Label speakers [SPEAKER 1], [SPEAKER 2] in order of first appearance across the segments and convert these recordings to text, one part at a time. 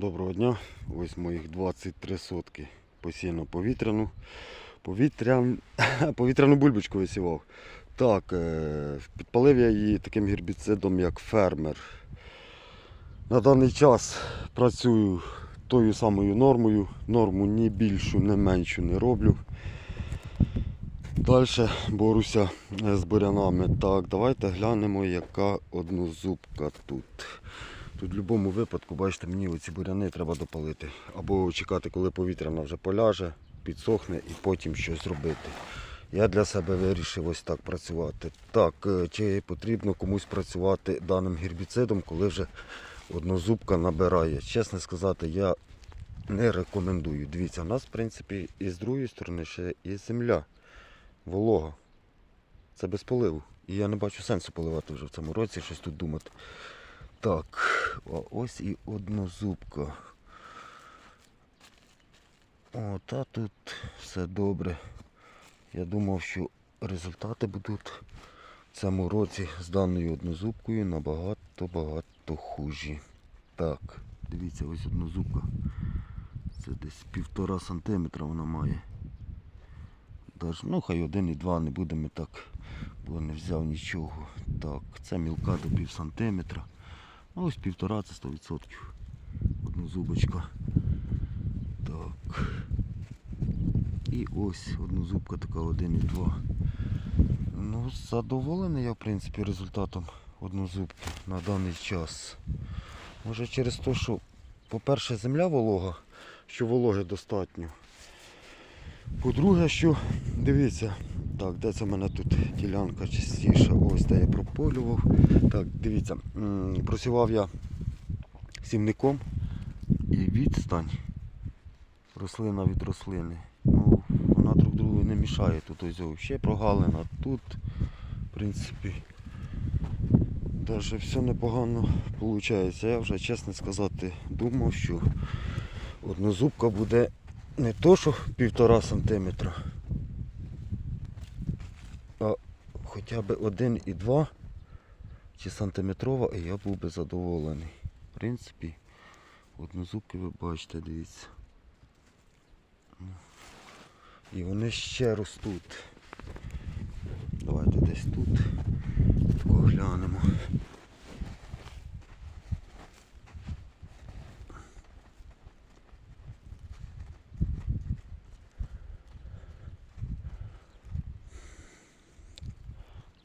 [SPEAKER 1] Доброго дня. Ось моїх 23 сотки посіяно повітряну. Повітрян... Повітряну бульбочку висівав. Так, е, підпалив я її таким гербіцидом, як фермер. На даний час працюю тою самою нормою. Норму ні більшу, ні меншу не роблю. Далі борюся е, з бурянами. Так, давайте глянемо, яка однозубка тут. Тут в будь-якому випадку, бачите, мені оці буряни треба допалити. Або чекати, коли повітряна вже поляже, підсохне і потім щось робити. Я для себе вирішив ось так працювати. Так, е, чи потрібно комусь працювати даним гербіцидом, коли вже однозубка набирає. Чесно сказати, я не рекомендую. Дивіться, у нас, в принципі, і з другої сторони ще і земля, волога. Це без поливу. І я не бачу сенсу поливати вже в цьому році, щось тут думати. Так, а ось і однозубка. О, та тут все добре. Я думав, що результати будуть в цьому році з даною однозубкою набагато-багато хужі. Так, дивіться, ось однозубка. Це десь півтора сантиметра вона має. Даже, ну хай один і два не будемо так, бо не взяв нічого. Так, це мілка до пів сантиметра. Ось півтора це 100%. Однозубочка. Так. І ось однозубка така 1,2. Ну, задоволений я, в принципі, результатом однозубки на даний час. Може через те, що, по-перше, земля волога, що вологи достатньо. По-друге, що, дивіться, так, де це в мене тут ділянка частіша, ось де я прополював. Так, дивіться, м, працював я сівником і відстань рослина від рослини. Ну, вона друг другу не мішає. Тут ось взагалі прогалина, тут, в принципі, навіть все непогано виходить. Я вже, чесно сказати, думав, що однозубка буде не то, що півтора сантиметра, а хоча б один і два чи сантиметрова, і я був би задоволений. В принципі, однозубки ви бачите, дивіться. І вони ще ростуть. Давайте десь тут поглянемо.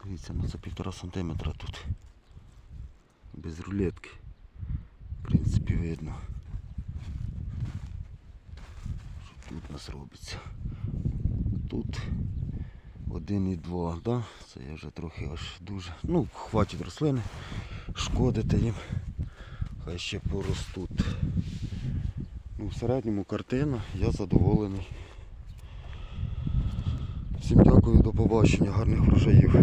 [SPEAKER 1] Дивіться, ну це півтора сантиметра тут. Без рулетки. В принципі, видно. Що тут у нас робиться. Тут один і два, да? Це я вже трохи аж дуже. Ну, хватить рослини, шкодити їм. Хай ще поростуть. Ну, в середньому картина, я задоволений. Всім дякую, до побачення, гарних врожаїв.